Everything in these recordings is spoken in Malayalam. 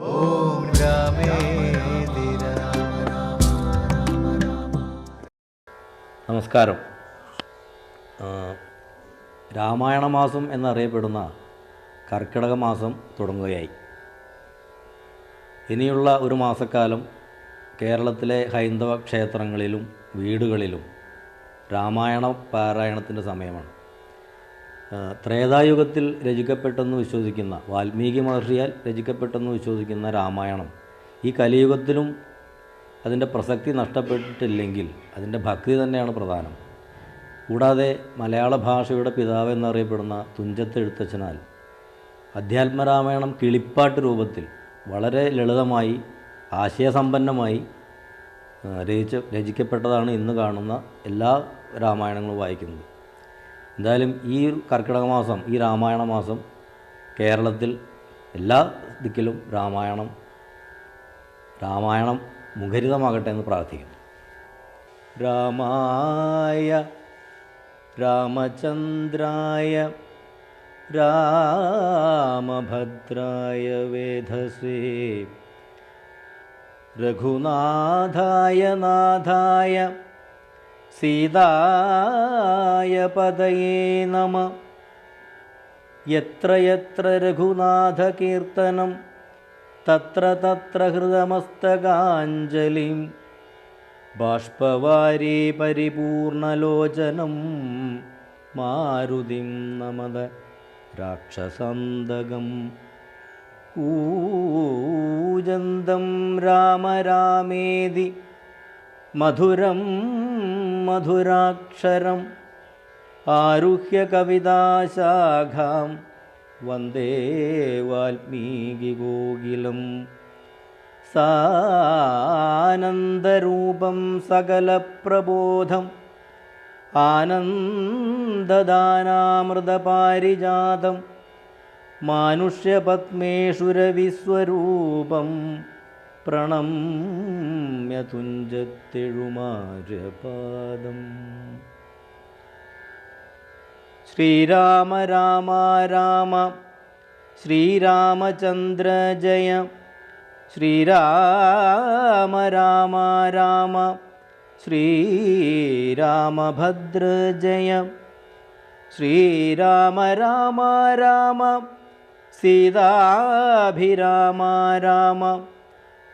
ഓം നമസ്കാരം. രാമായണ മാസം എന്നറിയപ്പെടുന്ന കർക്കിടക മാസം തുടങ്ങുകയായി. ഇനിയുള്ള ഒരു മാസക്കാലം കേരളത്തിലെ ഹൈന്ദവ ക്ഷേത്രങ്ങളിലും വീടുകളിലും രാമായണ പാരായണത്തിന്റെ സമയമാണ്. ത്രേതായുഗത്തിൽ രചിക്കപ്പെട്ടെന്ന് വിശ്വസിക്കുന്ന വാൽമീകി മഹർഷിയാൽ രചിക്കപ്പെട്ടെന്ന് വിശ്വസിക്കുന്ന രാമായണം ഈ കലിയുഗത്തിലും അതിന്റെ പ്രസക്തി നഷ്ടപ്പെട്ടിട്ടില്ലെങ്കിൽ അതിന്റെ ഭക്തി തന്നെയാണ് പ്രധാനം. കൂടാതെ മലയാള ഭാഷയുടെ പിതാവ് എന്നറിയപ്പെടുന്ന തുഞ്ചത്ത് എഴുത്തച്ഛനാൽ അധ്യാത്മരാമായണം കിളിപ്പാട്ട് രൂപത്തിൽ വളരെ ലളിതമായി ആശയസമ്പന്നമായി രചിച്ച രചിക്കപ്പെട്ടതാണ് ഇന്ന് കാണുന്ന എല്ലാ രാമായണങ്ങളും വായിക്കുന്നത്. എന്തായാലും ഈ കർക്കിടക മാസം ഈ രാമായണ മാസം കേരളത്തിൽ എല്ലാ ദിക്കിലും രാമായണം രാമായണം മുഖരിതമാകട്ടെ എന്ന് പ്രാർത്ഥിക്കുന്നു. രാമായ രാമചന്ദ്രായ രാമഭദ്രായ വേധസേ രഘുനാഥായ നാഥായ സീതായ പതയേ നമ. യത്ര യത്ര രഘുനാഥകീർത്തനം തത്ര തത്ര ഹൃദമസ്തകാഞ്ജലിം. ബാഷ്പവാരി പരിപൂർണലോചനം മാരുതിം നമത രാക്ഷസന്തകം. ഊജന്തം രാമ രാമേതി മധുരം മധുരാക്ഷരം ആരുഹ്യ കവിതാശാഖാം വന്ദേ വാൽമീകിഗോകിലം സാനന്ദരൂപം സകലപ്രബോധം ആനന്ദദാനാമൃതപാരിജാതം മാനുഷ്യപത്മേഷുരവിസ്വരൂപം പ്രണമ്യ തുഞ്ചത്തെഴുമാരപാദം ശ്രീരാമ രാമ രാമ ശ്രീരാമചന്ദ്ര ജയ ശ്രീരാമ രാമ രാമ ശ്രീരാമഭദ്ര ജയ ശ്രീരാമ രാമ രാമ സീതാഭിരാമ രാമ.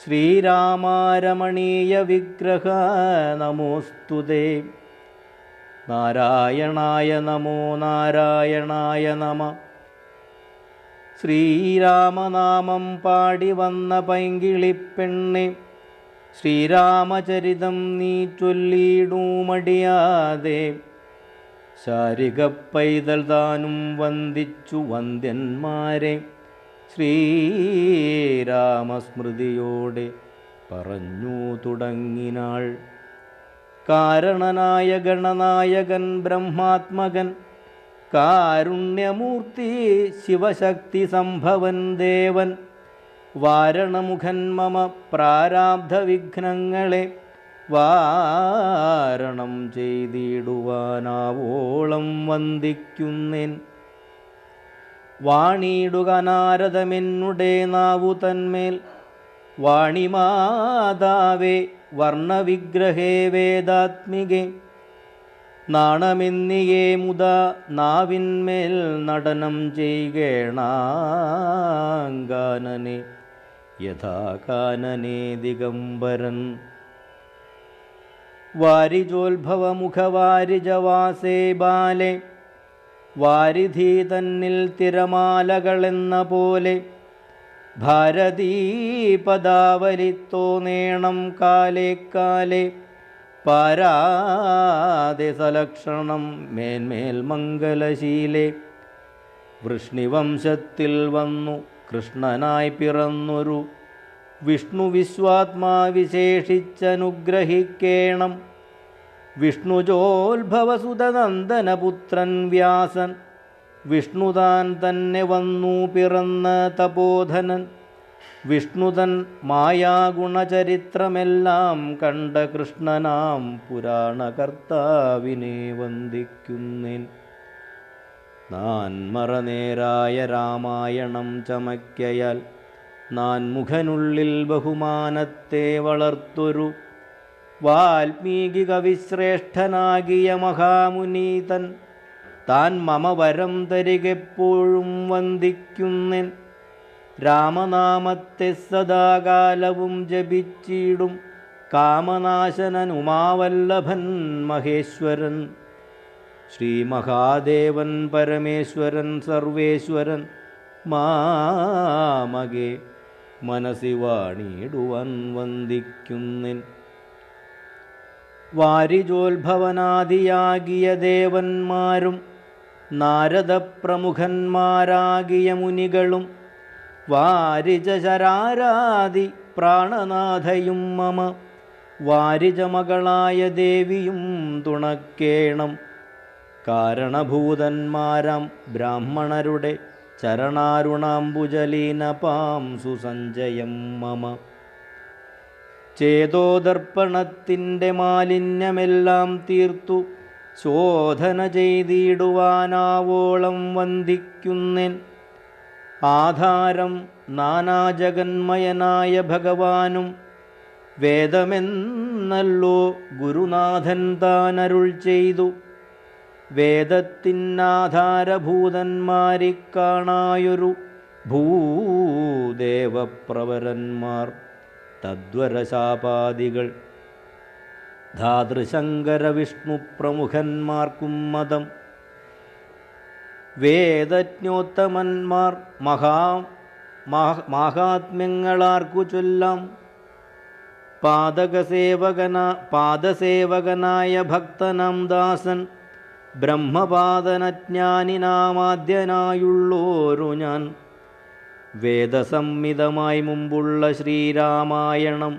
ശ്രീരാമാരമണീയ വിഗ്രഹ നമോസ്തുതേ നാരായണായ നമോ നാരായണായ നമ. ശ്രീരാമനാമം പാടി വന്ന പൈങ്കിളിപ്പെണ്ണി ശ്രീരാമചരിതം നീ ചൊല്ലിടൂമടിയാതെ ശാരിക പൈതൽ താനും വന്ദിച്ചു വന്ദ്യന്മാരെ. ശ്രീരാമസ്മൃതിയോടെ പറഞ്ഞു തുടങ്ങിനാൾ. കാരണനായ ഗണനായകൻ ബ്രഹ്മാത്മകൻ കാരുണ്യമൂർത്തി ശിവശക്തി സംഭവൻ ദേവൻ വാരണമുഖൻ മമ പ്രാരാബ്ധ വിഘ്നങ്ങളെ വാരണം ചെയ്തിടുവാനാവോളം വന്ദിക്കുന്നേൻ. വാണിയിടുക നാരദമെന്നുടെ നാവു തന്മേൽ. വാണിമാതാവേ വർണവിഗ്രഹേ വേദാത്മികേ നാണമെന്നിയേ മുത നാവിന്മേൽ നടനം ചെയ്യണാങ്കാനനെ യഥാകാനനെ ദിഗംബരൻ. വാരിജോത്ഭവമുഖവാരിജവാസേ ബാലെ വാരിധി തന്നിൽ തിരമാലകളെന്ന പോലെ ഭാരതീപദാവലി തോന്നേണം കാലേ കാലേ പാരാതെ സലക്ഷണം മേന്മേൽ മംഗലശീലെ. വൃഷ്ണിവംശത്തിൽ വന്നു കൃഷ്ണനായി പിറന്നൊരു വിഷ്ണു വിശ്വാത്മാ വിശേഷിച്ചനുഗ്രഹിക്കേണം. വിഷ്ണുജോത്ഭവസുതനന്ദനപുത്രൻ വ്യാസൻ. വിഷ്ണുതാൻ തന്നെ വന്നു പിറന്ന തപോധനൻ. വിഷ്ണുതൻ മായാഗുണചരിത്രമെല്ലാം കണ്ട കൃഷ്ണനാം പുരാണകർത്താവിനെ വന്ദിക്കുന്നേൻ. നാൻമറനേരായ രാമായണം ചമയ്ക്കയാൽ നാൻ മുഖനുള്ളിൽ ബഹുമാനത്തെ വളർത്തൊരു വാൽമീകി കവിശ്രേഷ്ഠനാകിയ മഹാമുനീതൻ താൻ മമ വരം തരികെപ്പോഴും വന്ദിക്കുന്നൻ. രാമനാമത്തെ സദാകാലവും ജപിച്ചിടും കാമനാശനൻ ഉമാവല്ലഭൻ മഹേശ്വരൻ. ശ്രീ മഹാദേവൻ പരമേശ്വരൻ സർവേശ്വരൻ മാമകെ മനസ്സി വാണിടുവാൻ വന്ദിക്കുന്നൻ. വാരിജോത്ഭവനാദിയാകിയ ദേവന്മാരും നാരദപ്രമുഖന്മാരാകിയ മുനികളും വാരിജശരാരാദി പ്രാണനാഥയും മമ വാരിജമകളായ ദേവിയും തുണക്കേണം. കാരണഭൂതന്മാരാം ബ്രാഹ്മണരുടെ ചരണാരുണാംബുജലീനപാം സുസഞ്ചയം മമ. ചേതോദർപ്പണത്തിന്റെ മാലിന്യമെല്ലാം തീർത്തു. ശോധന ചെയ്തിടുവാനാവോളം വന്ദിക്കുന്നേൻ. ആധാരം നാനാജഗന്മയനായ ഭഗവാനും. വേദമെന്നല്ലോ ഗുരുനാഥൻ താനരുൾ ചെയ്തു. വേദത്തിന്നാധാരഭൂതന്മാരിക്കാണായൊരു ഭൂദേവപ്രവരന്മാർ. തദ്വരശാപാദികൾ. ധാതൃശങ്കര വിഷ്ണു പ്രമുഖന്മാർക്കും മതം. വേദജ്ഞോത്തമന്മാർ മഹാ മാഹ- മാഹാത്മ്യങ്ങളാർക്കു ചൊല്ലാം. പാദകസേവകന പാദസേവകനായ ഭക്തനാം ദാസൻ ബ്രഹ്മപാദനജ്ഞാനിനാമാദ്യനായുള്ളോരു ഞാൻ. വേദസംഹിതമായി മുമ്പുള്ള ശ്രീരാമായണം.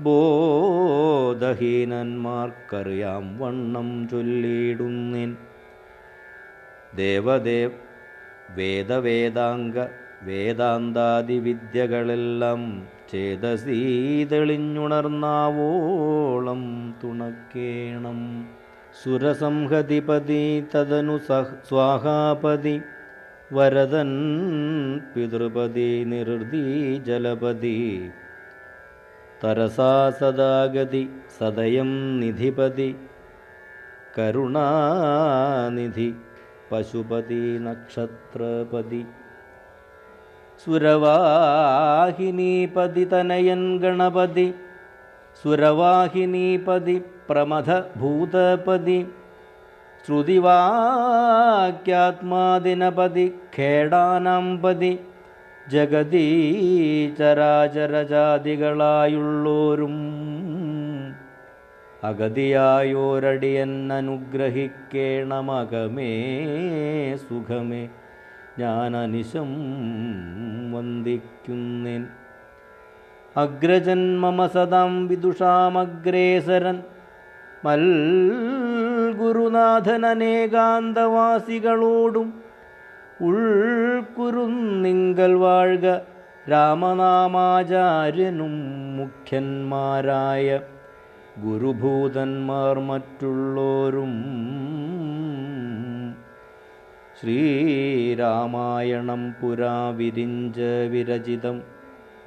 ബോധഹീനന്മാർക്കറിയാം വണ്ണം ചൊല്ലിയിടുന്നിൻ ദേവദേവ് വേദവേദാംഗ വേദാന്താദി വിദ്യകളെല്ലാം തുണക്കേണം. സുരസംഹതിപതി തദനു സഹ സ്വാഹാപതി വരദൻ പിതൃപതി നിർദി ജലപതി. തരസാ സദാഗതി സദയം നിധിപതി. കരുണാനിധി പശുപതി നക്ഷത്രപതി. സുരവാഹിനീപതി തനയൻ ഗണപതി. സുരവാഹിനീപതി പ്രമഥഭൂതപതി. ഭൂതപതി ശ്രുതിവാക്യാത്മാദിനപതി ഖേടാനമ്പതി ജഗതീചരാചരജാതികളായുള്ളോരും അഗതിയായോരടിയെന്നനുഗ്രഹിക്കേണമകമേ സുഖമേ. ഞാനനിശം വന്ദിക്കുന്നിൻ. വന്ദിക്കുന്നേൻ അഗ്രജൻ മമ സദാം വിദുഷാമഗ്രേസരൻ മൽഗുരുനാഥനേകാന്തവാസികളോടും ഉൾക്കുരുന്നിങ്കൽ വാഴ്ക രാമനാമാചാര്യനും മുഖ്യന്മാരായ ഗുരുഭൂതന്മാർ മറ്റുള്ളോരും. ശ്രീരാമായണം പുരാ വിരിഞ്ച വിരചിതം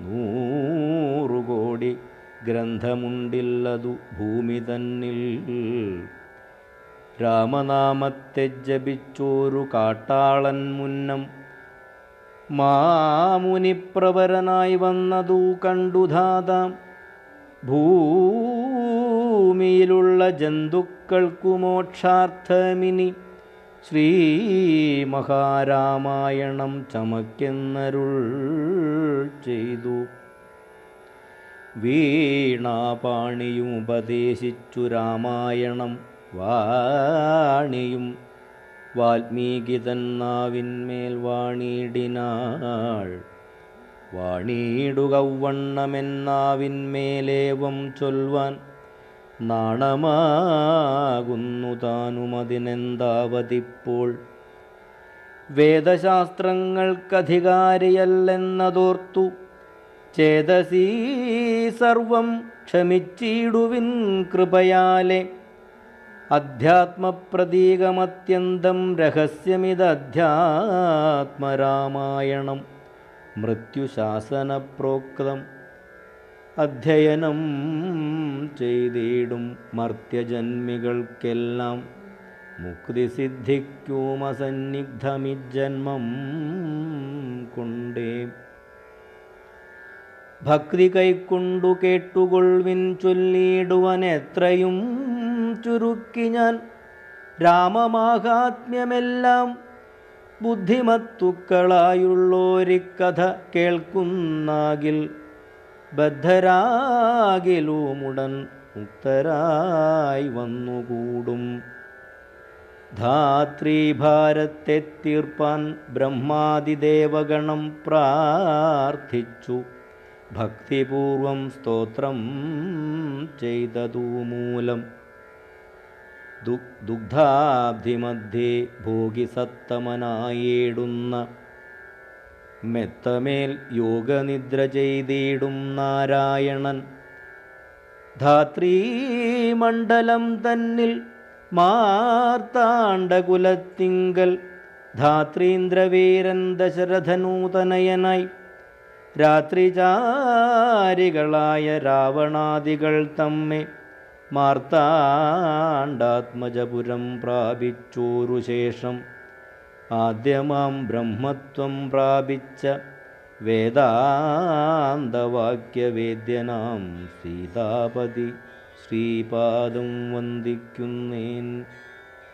നൂറുകോടി ഗ്രന്ഥമുണ്ടില്ലതു ഭൂമി തന്നിൽ. രാമനാമത്തെ ജപിച്ചോരു കാട്ടാളൻ മുന്നം. മാമുനിപ്രവരനായി വന്നതു കണ്ടുധാതാം ഭൂമിയിലുള്ള ജന്തുക്കൾക്കു മോക്ഷാർത്ഥമിനി. ശ്രീ മഹാരാമായണം ചമക്കെന്നരുൾ ചെയ്തു. വീണാപാണിയും ഉപദേശിച്ചു രാമായണം. വാണിയും വാൽമീകി തന്നാവിന്മേൽ വാണിയിടിനാൾ. വാണിയിടുകവണ്ണമെന്നാവിന്മേലേവം ചൊൽവാൻ നാണമാകുന്നു താനുമതിനെന്താവതിപ്പോൾ. വേദശാസ്ത്രങ്ങൾക്കധികാരിയല്ലെന്നതോർത്തു ചേതസീ സർവം ക്ഷമിച്ചിടുവിൻ കൃപയാലെ അധ്യാത്മപ്രതീകമത്യന്തം രഹസ്യമിതധ്യാത്മരാമായണം. മൃത്യുശാസനപ്രോക്തം അധ്യയനം ചെയ്തിടും മർത്യജന്മികൾക്കെല്ലാം. മുക്തി സിദ്ധിക്കുമസന്നിഗ്ധമിജന്മം കൊണ്ടേ. ഭക്തി കൈക്കൊണ്ടു കേട്ടുകൊൾവിൻ ചൊല്ലിയിടുവൻ എത്രയും ചുരുക്കി ഞാൻ രാമമാഹാത്മ്യമെല്ലാം ബുദ്ധിമത്തുക്കളായുള്ളോരിക്കഥ കേൾക്കുന്നാകിൽ ബദ്ധരാകിലുമുടൻ മുക്തരായി വന്നുകൂടും. ധാത്രീഭാരത്തെ തീർപ്പാൻ ബ്രഹ്മാതിദേവഗണം പ്രാർത്ഥിച്ചു. ഭക്തിപൂർവം സ്തോത്രം ചെയ്തതു മൂലം ദുഗ്ധാബ്ധിമധ്യേ ഭോഗിസത്തമനായേടുന്ന മെത്തമേൽ യോഗനിദ്ര ചെയ്തിടും നാരായണൻ. ധാത്രീമണ്ഡലം തന്നിൽ മാർത്താണ്ഡകുലത്തിങ്കൽ ധാത്രീന്ദ്രവീരൻ ദശരഥനൂതനയനായി. രാത്രിചാരികളായ രാവണാദികൾ തമ്മെ മാർത്താണ്ഡാത്മജപുരം പ്രാപിച്ചോരുശേഷം ആദ്യമാം ബ്രഹ്മത്വം പ്രാപിച്ച വേദാന്തവാക്യവേദ്യനാം സീതാപതി ശ്രീപാദം വന്ദിക്കുന്നേൻ.